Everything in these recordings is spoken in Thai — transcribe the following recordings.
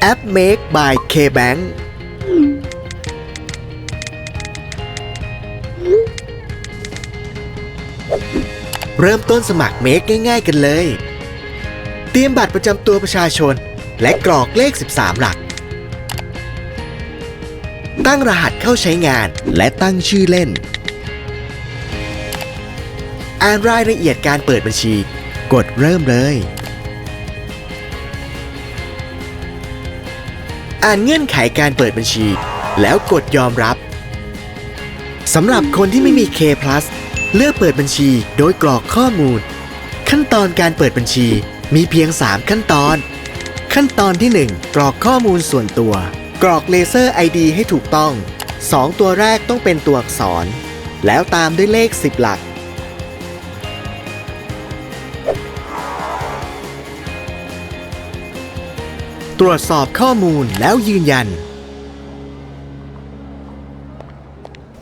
แอป Make by KBank เริ่มต้นสมัคร Make ง่าย ๆ กันเลย เตรียมบัตรประจำตัวประชาชน และกรอกเลข 13 หลัก ตั้งรหัสเข้าใช้งานและตั้งชื่อเล่น อ่านรายละเอียดการเปิดบัญชี กดเริ่มเลย อ่านเงื่อนไขการเปิดบัญชี แล้วกดยอมรับสำหรับคนที่ไม่มี K plus เลือกเปิดบัญชีโดยกรอกข้อมูล ขั้นตอนการเปิดบัญชีมีเพียง 3 ขั้นตอน ขั้นตอนที่ 1 กรอกข้อมูลส่วนตัว กรอกเลเซอร์ ID ให้ถูกต้อง 2 ตัวแรกต้องเป็นตัวอักษร แล้วตามด้วยเลข 10 หลัก ตรวจสอบข้อมูลแล้วยืนยัน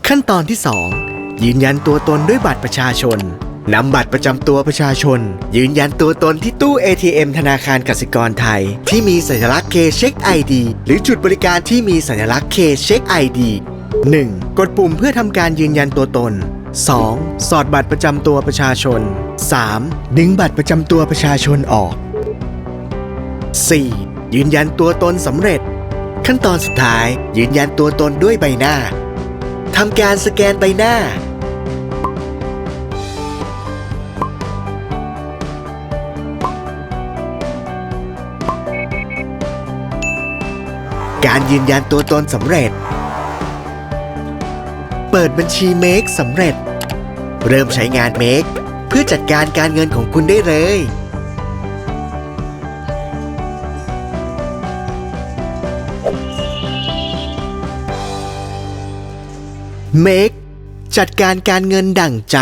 ขั้นตอนที่ 2 ยืนยันตัวตนด้วยบัตรประชาชนนำบัตรประจำตัวประชาชน ยืนยันตัวตนที่ตู้ ATM ธนาคารกสิกรไทย ที่มีสัญลักษณ์ K เช็ค ID หรือจุดบริการที่มีสัญลักษณ์ K เช็ค ID 1. กดปุ่มเพื่อทำการยืนยันตัวตน 2. สอดบัตรประจำตัวประชาชน 3. ดึงบัตรประจำตัวประชาชนออก 4. ยืนยันตัวตนสำเร็จ ขั้นตอนสุดท้ายยืนยันตัวตนด้วยใบหน้าทำการสแกนใบหน้า การยืนยันตัวตนสำเร็จ เปิดบัญชี Make สำเร็จ เริ่มใช้งาน Make เพื่อจัดการการเงินของคุณได้เลย Make จัดการการเงินดั่งใจ